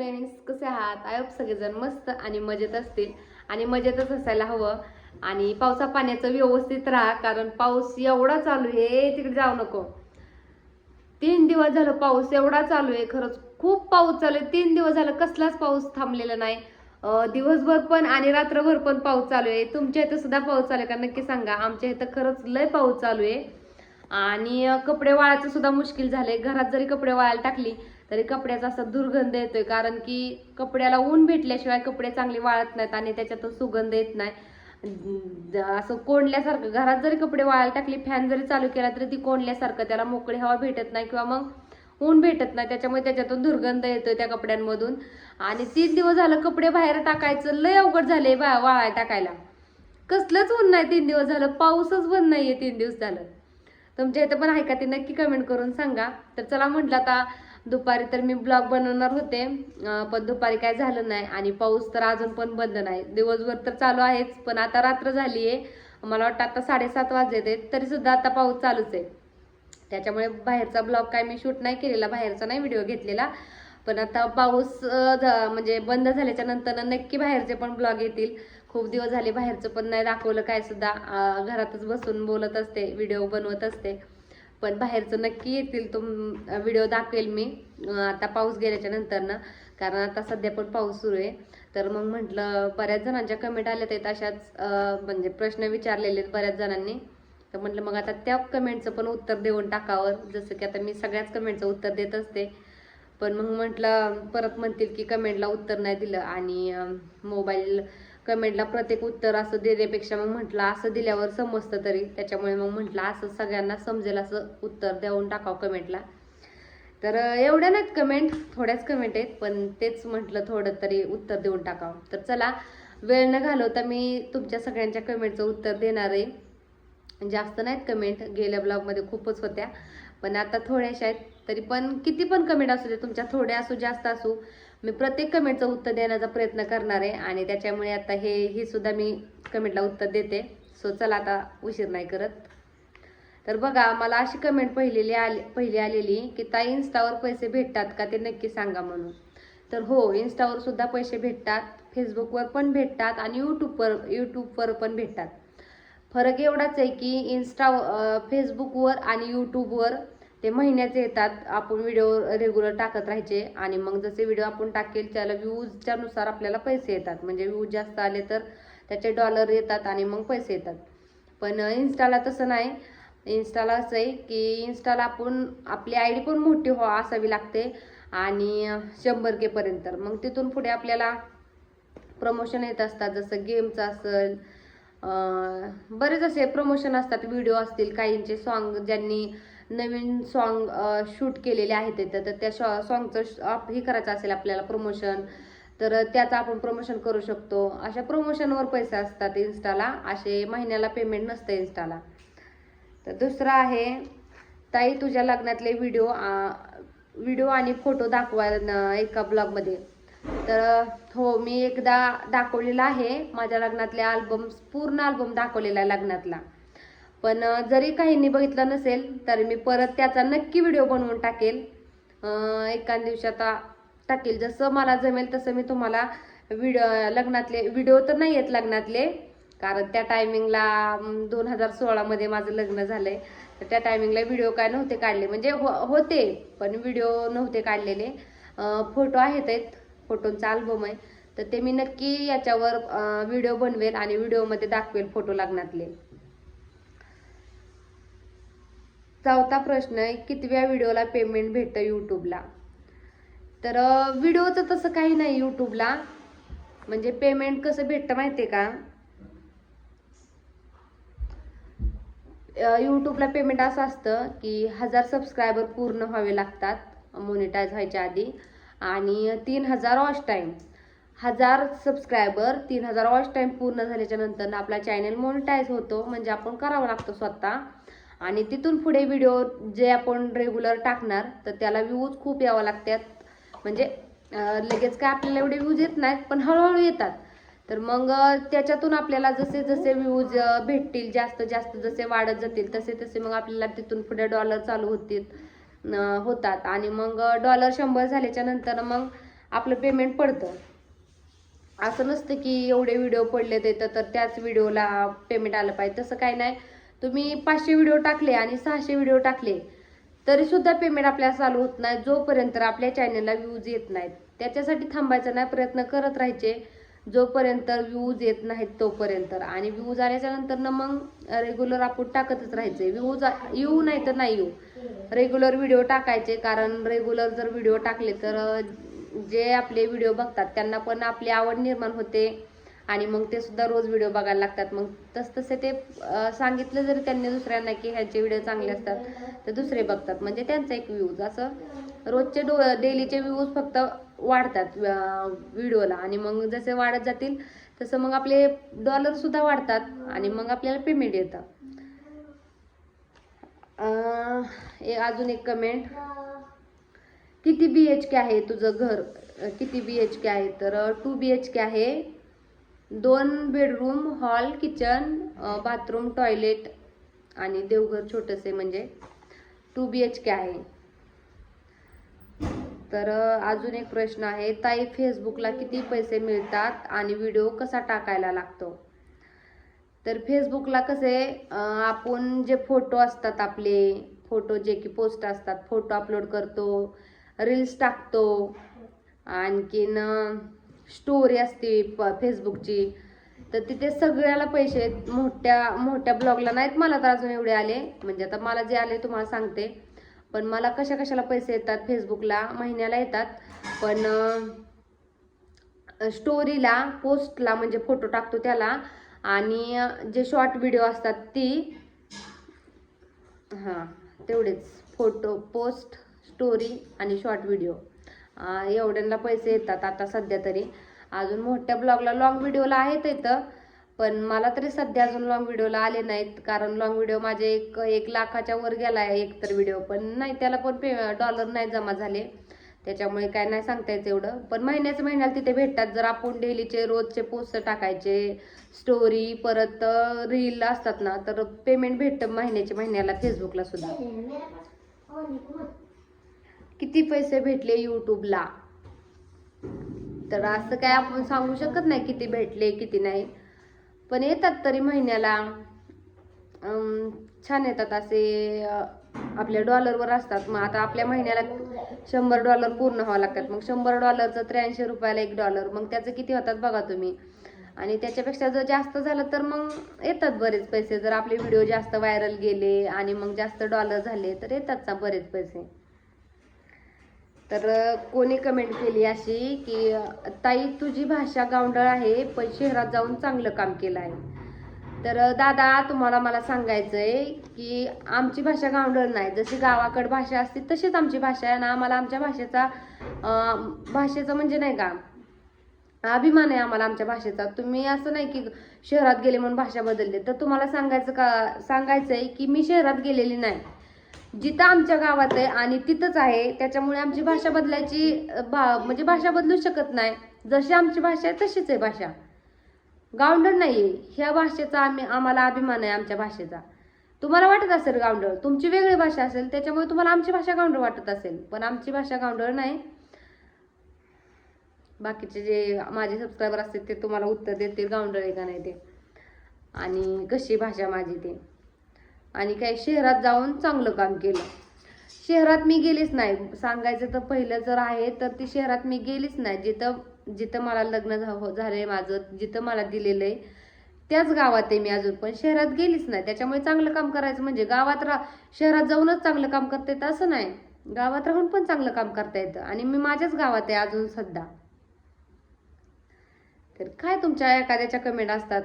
Friends कसे आहात? I hope सगळेजण मस्त आणि मजेत असतील. आणि मजेतच असायला हवं. आणि पावसा पाण्याचं व्यवस्थित राहा कारण पाऊस एवढा चालू आहे तिकडे जाऊ नको. तीन दिवस झालं पाऊस एवढा चालू आहे खरंच खूप पाऊस चालू आहे. तीन दिवस झालं कसलाच पाऊस थांबलेला नाही. दिवसभर पण आणि रात्रभर पण पाऊस चालू आहे. तुमच्या इथं सुद्धा पाऊस चालू आहे का? नक्की सांगा. आमच्या इथं खरंच लय पाऊस चालू आहे. आणि कपडे वाळायचं सुद्धा मुश्किल झालंय. घरात जरी कपडे वाळायला टाकली तरी कपड्याचा असा दुर्गंध येतोय कारण की कपड्याला ऊन भेटल्याशिवाय कपडे चांगले वाळत नाहीत आणि त्याच्यातून सुगंध येत नाही. असं कोंडल्यासारखं घरात जरी कपडे वाळायला टाकले फॅन जरी चालू केला तरी ती कोंडल्यासारखं त्याला मोकळी हवा भेटत नाही किंवा मग ऊन भेटत नाही. त्याच्यामुळे त्याच्यातून दुर्गंध येतोय त्या कपड्यांमधून. आणि तीन दिवस झालं कपडे बाहेर टाकायचं लय अवघड झाले बा वाळाय टाकायला. कसलंच ऊन नाही तीन दिवस झालं पाऊसच बंद नाहीये तीन दिवस झालं. तुमच्या इथं पण ऐका ते नक्की कमेंट करून सांगा. तर चला म्हटलं आता दुपारी तर मी ब्लॉग बनवणार होते पण दुपारी काय झालं नाही आणि पाऊस तर अजून पण बंद नाही. दिवसभर तर चालू आहेच पण आता रात्र झाली आहे मला वाटतं आता साडेसात वाजले ते तरीसुद्धा आता पाऊस चालूच आहे. त्याच्यामुळे बाहेरचा ब्लॉग काय मी शूट नाही केलेला बाहेरचा नाही व्हिडिओ घेतलेला. पण आता पाऊस म्हणजे बंद झाल्याच्यानंतर नक्की बाहेरचे पण ब्लॉग येतील. खूप दिवस झाले बाहेरचं पण नाही दाखवलं काय सुद्धा. घरातच बसून बोलत असते व्हिडिओ बनवत असते. पण बाहेरचं नक्की येतील तो व्हिडिओ दाखवेल मी. आता पाऊस गेल्याच्या नंतरनं कारण आता सध्या पण पाऊस सुरू आहे. तर मग म्हटलं बऱ्याच जणांच्या कमेंट आल्या आहेत अशाच म्हणजे प्रश्न विचारलेले आहेत बऱ्याच जणांनी. तर म्हटलं मग आता त्या कमेंटचं पण उत्तर देऊन टाकावं. जसं की आता मी सगळ्याच कमेंटचं उत्तर देत असते. पण मग म्हटलं परत म्हणतील की कमेंटला उत्तर नाही दिलं. आणि मोबाईल कमेंटला प्रत्येक उत्तर असं देण्यापेक्षा मग म्हटलं असं दिल्यावर समजतं तरी. त्याच्यामुळे मग म्हटलं असं सगळ्यांना समजेल असं उत्तर देऊन टाकावं कमेंटला. तर एवढ्या नाहीत कमेंट थोड्याच कमेंट आहेत पण तेच म्हटलं थोडं तरी उत्तर देऊन टाकावं. तर चला वेळ न घालवता मी तुमच्या सगळ्यांच्या कमेंटचं उत्तर देणार आहे. जास्त नाहीत कमेंट गेल्या ब्लॉगमध्ये खूपच होत्या. पण आता थोड्याशा आहेत तरी पण किती पण कमेंट असू दे तुमच्या थोड्या असू जास्त असू मी प्रत्येक कमेंटचं उत्तर देण्याचा प्रयत्न करणार आहे आणि त्याच्यामुळे आता हे ही सुद्धा मी कमेंटला उत्तर देते. सो चला आता उशीर नाही करत. तर बघा मला अशी कमेंट पहिलेली आली पहिली आलेली की ताई इन्स्टावर पैसे भेटतात का? ते नक्की सांगा म्हणून. तर हो इन्स्टावर सुद्धा पैसे भेटतात फेसबुकवर पण भेटतात आणि यूट्यूबवर यूट्यूबवर पण भेटतात. फरक एवढाच आहे की इन्स्टा फेसबुकवर आणि यूट्यूबवर ते महिन्याचे येतात आपण व्हिडिओ रेग्युलर टाकत राहायचे आणि मग जसे व्हिडिओ आपण टाकेल त्याला व्ह्यूजच्या नुसार आपल्याला पैसे येतात. म्हणजे व्ह्यूज जास्त आले तर त्याचे डॉलर येतात आणि मग पैसे येतात. पण इन्स्टाला तसं नाही. इन्स्टाला असं आहे की इन्स्टाला आपण आपली आय डी पण मोठी हो असावी लागते आणि शंभर केपर्यंत मग तिथून पुढे आपल्याला प्रमोशन येत असतात. जसं गेमचं असेल बरेच असे प्रमोशन असतात. व्हिडिओ असतील काहींचे सॉन्ग ज्यांनी नवीन सॉन्ग शूट केलेले आहेत तर त्या शॉ सॉन्गचं हे करायचं असेल आपल्याला प्रमोशन तर त्याचं आपण प्रमोशन करू शकतो. अशा प्रमोशनवर पैसे असतात इन्स्टाला असे महिन्याला पेमेंट नसतं इन्स्टाला तर दुसरं आहे ताई तुझ्या लग्नातले व्हिडिओ व्हिडिओ आणि फोटो दाखवा एका ब्लॉगमध्ये तर हो मी एकदा दाखवलेला आहे. माझ्या लग्नातले आल्बम्स पूर्ण अल्बम दाखवलेला आहे लग्नातला. पण जरी काहींनी बघितलं नसेल तर मी परत त्याचा नक्की व्हिडिओ बनवून टाकेल. अं, एखाद दिवशी आता टाकेल. जसं मला जमेल तसं मी तुम्हाला व्हिडिओ लग्नातले व्हिडिओ तर नाही आहेत लग्नातले कारण त्या टायमिंगला दोन हजार सोळामध्ये माझं लग्न झालंय. तर त्या टायमिंगला व्हिडिओ काय नव्हते काढले. म्हणजे हो होते पण व्हिडिओ नव्हते काढलेले. फोटो आहेत आहेत. फोटोंचा अल्बम आहे. तर ते मी नक्की याच्यावर व्हिडिओ बनवेल आणि व्हिडिओमध्ये दाखवेल फोटो लग्नातले. चौथा प्रश्न आहे कितव्या व्हिडिओला पेमेंट भेटतं यूट्यूबला तर व्हिडिओचं तसं काही नाही यूट्यूबला म्हणजे पेमेंट कसं भेटतं माहिती आहे का यूट्यूबला पेमेंट असं असतं की हजार सबस्क्रायबर पूर्ण व्हावे लागतात मोनिटाईज व्हायच्या आधी. आणि तीन हजार वॉच टाईम हजार सबस्क्रायबर तीन हजार वॉच टाईम पूर्ण झाल्याच्यानंतर आपला चॅनल मोनिटाईज होतो. म्हणजे आपण करावं लागतो स्वतः. आणि तिथून पुढे व्हिडिओ जे आपण रेग्युलर टाकणार तर त्याला व्ह्यूज खूप यावं लागतात. म्हणजे लगेच काय आपल्याला एवढे व्ह्यूज येत नाहीत पण हळूहळू येतात. तर मग त्याच्यातून आपल्याला जसे जसे व्ह्यूज भेटतील जास्त जास्त जसे वाढत जातील तसे तसे मग आपल्याला तिथून पुढे डॉलर चालू होतील होतात. आणि मग डॉलर शंभर झाल्याच्यानंतर मग आपलं पेमेंट पडतं. असं नसतं की एवढे व्हिडिओ पडले तर तर त्याच व्हिडिओला पेमेंट आलं पाहिजे. तसं काही नाही. तुम्ही पाचशे व्हिडिओ टाकले आणि सहाशे व्हिडिओ टाकले तरी सुद्धा पेमेंट आपल्याला चालू होत नाही जोपर्यंत आपल्या चॅनलला व्ह्यूज येत नाहीत. त्याच्यासाठी थांबायचा नाही प्रयत्न करत राहायचे. जोपर्यंत व्ह्यूज येत नाहीत तोपर्यंत आणि व्ह्यूज आल्याच्यानंतर ना मग रेग्युलर आपण टाकतच राहायचे. व्ह्यूज येऊ नाही तर नाही येऊ. रेग्युलर व्हिडिओ टाकायचे कारण रेग्युलर जर व्हिडिओ टाकले तर जे आपले व्हिडिओ बघतात त्यांना पण आपली आवड निर्माण होते. आणि मग ते सुद्धा रोज व्हिडिओ बघायला लागतात. मग तस तसे ते सांगितलं जरी त्यांनी दुसऱ्यांना की ह्याचे व्हिडिओ चांगले असतात तर दुसरे बघतात. म्हणजे त्यांचा एक व्ह्यूज असं रोजचे डो डेलीचे व्ह्यूज फक्त वाढतात व्हिडिओला आणि मग जसे वाढत जातील तसं मग आपले डॉलर सुद्धा वाढतात आणि मग आपल्याला पेमेंट येतं. अजून एक कमेंट किती बी एच के आहे तुझं घर? किती बी एच के आहे? तर टू बी एच के आहे. दोन bedroom hall kitchen bathroom toilet आणि देवघर छोटंसे म्हणजे टू बी एच के आहे. तर अजून एक प्रश्न आहे ताई फेसबुकला किती पैसे मिळतात आणि व्हिडिओ कसा टाकायला लागतो? तर फेसबुकला कसे आपण जे फोटो असतात आपले फोटो जे की पोस्ट असतात फोटो अपलोड करतो रील्स टाकतो आणखीन स्टोरी असते प- फेसबुकची. तर तिथे सगळ्याला पैसे आहेत. मोठ्या मोठ्या ब्लॉगला नाहीत मला तर अजून एवढे आले. म्हणजे आता मला जे आले तुम्हाला सांगते. पण मला कशा कशाला पैसे येतात फेसबुकला? महिन्याला येतात. पण स्टोरीला पोस्टला म्हणजे फोटो टाकतो त्याला. आणि जे शॉर्ट व्हिडिओ असतात ती हां तेवढेच. फोटो पोस्ट स्टोरी आणि शॉर्ट व्हिडिओ. एवढ्यांना पैसे येतात आता सध्या तरी. अजून मोठ्या ब्लॉगला लाँग व्हिडिओला आहेत इथं पण मला तरी सध्या अजून लाँग व्हिडिओला आले नाहीत. कारण लॉंग व्हिडिओ माझे एक एक लाखाच्या वर गेला आहे एक तर व्हिडिओ पण नाही त्याला पण पे डॉलर नाही जमा झाले. त्याच्यामुळे काय नाही सांगता येतं एवढं. पण महिन्याच्या महिन्याला तिथे भेटतात. जर आपण डेलीचे रोजचे पोस्ट टाकायचे स्टोरी परत रील असतात ना तर पेमेंट भेटतं महिन्याच्या महिन्याला फेसबुकला सुद्धा. किती पैसे भेटले यूट्यूबला तर असं काय आपण सांगू शकत नाही किती भेटले किती नाही. पण येतात तरी महिन्याला. छान येतात असे आपल्या डॉलरवर असतात. मग आता आपल्या महिन्याला शंभर डॉलर पूर्ण व्हावं लागतात. मग शंभर डॉलरचं त्र्याऐंशी रुपयाला एक डॉलर मग त्याचं किती होतात बघा तुम्ही. आणि त्याच्यापेक्षा जर जास्त झालं तर मग येतात बरेच पैसे. जर आपले व्हिडिओ जास्त व्हायरल गेले आणि मग जास्त डॉलर झाले तर येतात बरेच पैसे. तर कोणी कमेंट केली अशी की ताई तुझी भाषा गावंडळ आहे पण शहरात जाऊन चांगलं काम केलं आहे. तर दादा तुम्हाला मला सांगायचं आहे की आमची भाषा गावंडळ नाही. जशी गावाकड भाषा असते तशीच आमची भाषा आहे ना आम्हाला आमच्या भाषेचा भाषेचं म्हणजे नाही का अभिमान आहे आम्हाला आमच्या भाषेचा. तुम्ही असं नाही की शहरात गेले म्हणून भाषा बदलली. तर तुम्हाला सांगायचं का सांगायचं आहे की मी शहरात गेलेली नाही. जिथं आमच्या गावात आहे आणि तिथंच आहे त्याच्यामुळे आमची भाषा बदलायची भा म्हणजे भाषा बदलू शकत नाही. जशी आमची भाषा आहे तशीच आहे भाषा. गावंडळ आहे ह्या भाषेचा आम्ही आम्हाला अभिमान आहे आमच्या भाषेचा. तुम्हाला वाटत असेल गावंडळ तुमची वेगळी भाषा असेल त्याच्यामुळे तुम्हाला आमची भाषा गावंडळ वाटत असेल. पण आमची भाषा गावंडळ नाही. बाकीचे जे माझे सबस्क्रायबर असतील ते तुम्हाला उत्तर देतील गावंडळ आहे का नाही ते. आणि कशी भाषा माझी ते. आणि काय शहरात जाऊन चांगलं काम केलं. शहरात मी गेलीच नाही. सांगायचं तर पहिलं जर आहे तर ती शहरात मी गेलीच नाही. जिथं जिथं मला लग्न झा- हो-, झालंय माझं जिथं मला दिलेलं आहे त्याच गावात आहे मी अजून. पण शहरात गेलीच नाही. त्याच्यामुळे चांगलं काम करायचं म्हणजे गावात रा शहरात जाऊनच चांगलं काम करता येतं असं नाही. गावात राहून पण चांगलं काम करता येतं. आणि मी माझ्याच गावात आहे अजून सध्या. तर काय तुमच्या एखाद्याच्या कमेंट असतात?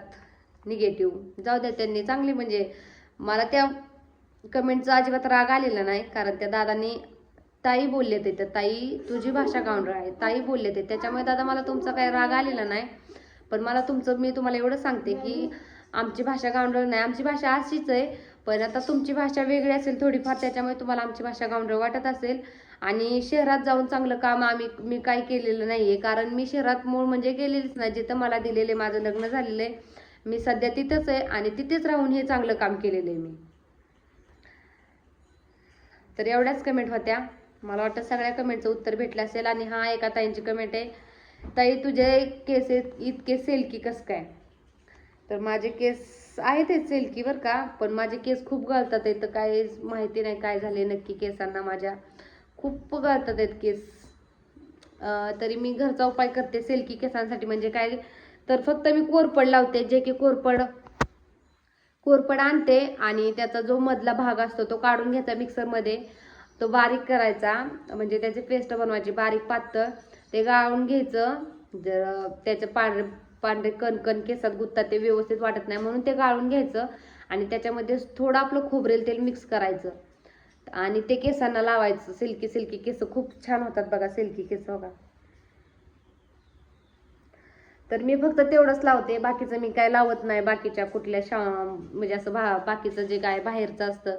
निगेटिव्ह जाऊ द्या त्यांनी. चांगली म्हणजे मला त्या कमेंटचा अजिबात राग आलेला नाही कारण त्या दादांनी ताई बोलले ते. तर ताई तुझी भाषा गावंडळ आहे. ताई बोलले ते. त्याच्यामुळे दादा मला तुमचा काही राग आलेला नाही. पण मला तुमचं मी तुम्हाला एवढं सांगते की आमची भाषा गावंडळ नाही. आमची भाषा अशीच आहे. पण आता तुमची भाषा वेगळी असेल थोडीफार त्याच्यामुळे तुम्हाला आमची भाषा गावंडळ वाटत असेल. आणि शहरात जाऊन चांगलं काम आम्ही मी काही केलेलं नाही आहे कारण मी शहरात मूळ म्हणजे गेलेलीच नाही. जिथं मला दिलेले माझं लग्न झालेलं आहे. मी सध्या तिथंच आहे आणि तिथेच राहून हे चांगलं काम केलेलं आहे मी. तर एवढ्याच कमेंट होत्या. मला वाटतं सगळ्या कमेंटचं उत्तर भेटलं असेल आणि हा एका ताईंची कमेंट आहे. ताई तुझे केस इतके सेल्की कसं काय? तर माझे केस आहेत सेलकी बरं का पण माझे केस खूप गळतात आहेत तर काय माहिती नाही काय झाले नक्की केसांना माझ्या. खूप गळतात आहेत केस. तरी मी घरचा उपाय करते सेल्की केसांसाठी. म्हणजे काय तर फक्त मी कोरपड लावते जे की कोरपड कोरपड आणते आणि त्याचा जो मधला भाग असतो तो काढून घ्यायचा मिक्सरमध्ये तो बारीक करायचा म्हणजे त्याची पेस्ट बनवायची बारीक पातळ. ते गाळून घ्यायचं जर त्याचे पांढरे पांढरे कणकण केसात गुत्ता ते व्यवस्थित वाटत नाही म्हणून ते गाळून घ्यायचं आणि त्याच्यामध्ये थोडं आपलं खोबरेल तेल मिक्स करायचं. आणि ते केसांना लावायचं. सिल्की सिल्की केस खूप छान होतात बघा सिल्की केस बघा. तर मी फक्त तेवढंच लावते. बाकीचं मी काय लावत नाही. बाकीच्या कुठल्या शा म्हणजे असं भा बाकीचं जे काय बाहेरचं असतं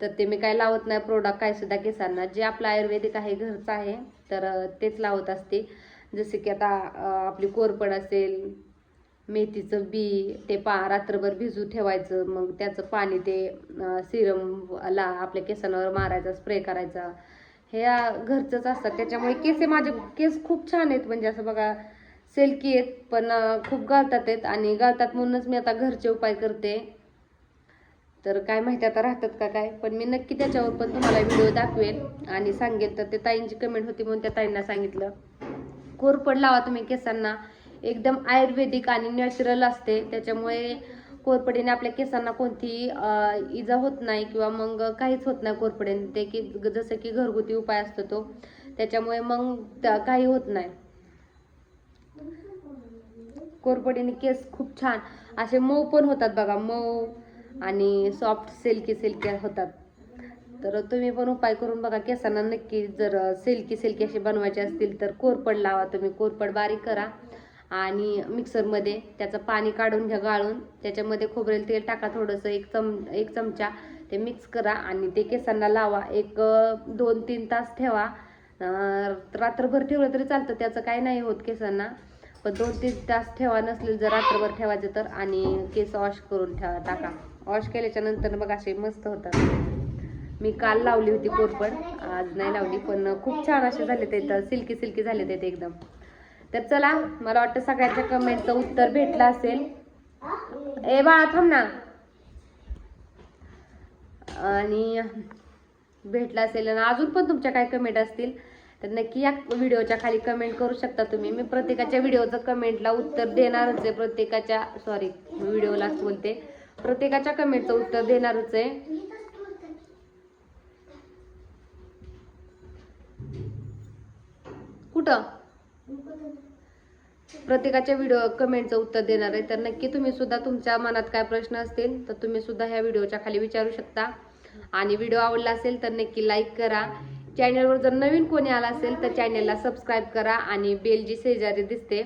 तर ते मी काय लावत नाही. प्रोडक्ट काय सुद्धा केसांना. जे आपलं आयुर्वेदिक आहे घरचं आहे तर तेच लावत असते. जसे की आता आपली कोरपड असेल मेथीचं बी ते पा रात्रभर भिजू ठेवायचं मग त्याचं पाणी ते सिरम ला आपल्या केसांवर मारायचा स्प्रे करायचा. हे घरचंच असतं. त्याच्यामुळे केस हे माझे केस खूप छान आहेत. म्हणजे असं बघा सिल्की आहेत पण खूप गळतात आहेत आणि गळतात म्हणूनच मी आता घरचे उपाय करते. तर काय माहिती आता राहतात का काय पण मी नक्की त्याच्यावर पण तुम्हाला व्हिडिओ दाखवेल आणि सांगेल तर ते ताईंची कमेंट होती म्हणून त्या ताईंना सांगितलं. कोरपड लावा तुम्ही केसांना. एकदम आयुर्वेदिक आणि नॅचरल असते. त्याच्यामुळे कोरपडीने आपल्या केसांना कोणतीही इजा होत नाही किंवा मग काहीच होत नाही कोरपडीने ते की जसं की घरगुती उपाय असतो तो. त्याच्यामुळे मग त्या- काही होत नाही. कोरपडीने केस खूप छान. असे मऊ पण होतात बघा मऊ आणि सॉफ्ट सिल्की सिल्की होतात. तर तुम्ही पण उपाय करून बघा केसांना नक्की जर सिल्की सिल्की असे बनवायचे असतील तर कोरपड लावा तुम्ही. कोरपड बारीक करा आणि मिक्सरमध्ये त्याचं पाणी काढून घ्या गाळून. त्याच्यामध्ये खोबरेल तेल टाका थोडंसं एक चम एक चमचा. ते मिक्स करा आणि ते केसांना लावा. एक दोन तीन तास ठेवा. रात्रभर ठेवलं तरी चालतं. त्याचं काही नाही होत केसांना. पण दोन तीन तास ठेवा नसले जर रात्रभर ठेवायचं तर आणि केस वॉश करून ठेवा टाका. वॉश केल्याच्यानंतर बघा असे मस्त होतात. मी काल लावली होती कोरपड आज नाही लावली पण खूप छान असे झाले ते तर सिल्की सिल्की झाले ते एकदम. तर चला मला वाटतं सगळ्यांच्या कमेंटचं उत्तर भेटलं असेल. ए बाळा थांब ना. आणि भेटला असेल आणि अजून पण तुमच्या काय कमेंट असतील? तर नक्की या व्हिडिओच्या खाली कमेंट करू शकता तुम्ही. मी प्रत्येकाच्या व्हिडिओचं कमेंटला उत्तर देणारच आहे. प्रत्येकाच्या सॉरी व्हिडिओलाच बोलते. प्रत्येकाच्या कमेंटचं उत्तर देणारच आहे. कुठं? प्रत्येकाच्या व्हिडिओ कमेंटचं उत्तर देणार आहे. तर नक्की तुम्ही सुद्धा तुमच्या मनात काय प्रश्न असतील तर तुम्ही सुद्धा ह्या व्हिडिओच्या खाली विचारू शकता. आणि व्हिडिओ आवडला असेल तर नक्की लाईक करा. चॅनलवर जर नवीन कोणी आला असेल तर चॅनलला सबस्क्राईब करा आणि बेल जी शेजारी दिसते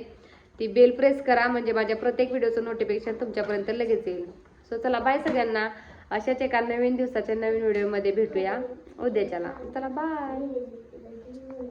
ती बेल प्रेस करा म्हणजे माझ्या प्रत्येक व्हिडिओचं नोटिफिकेशन तुमच्यापर्यंत लगेच येईल. सो चला बाय सगळ्यांना. अशाच एका नवीन दिवसाच्या नवीन व्हिडिओमध्ये भेटूया. उद्याच्याला. चला बाय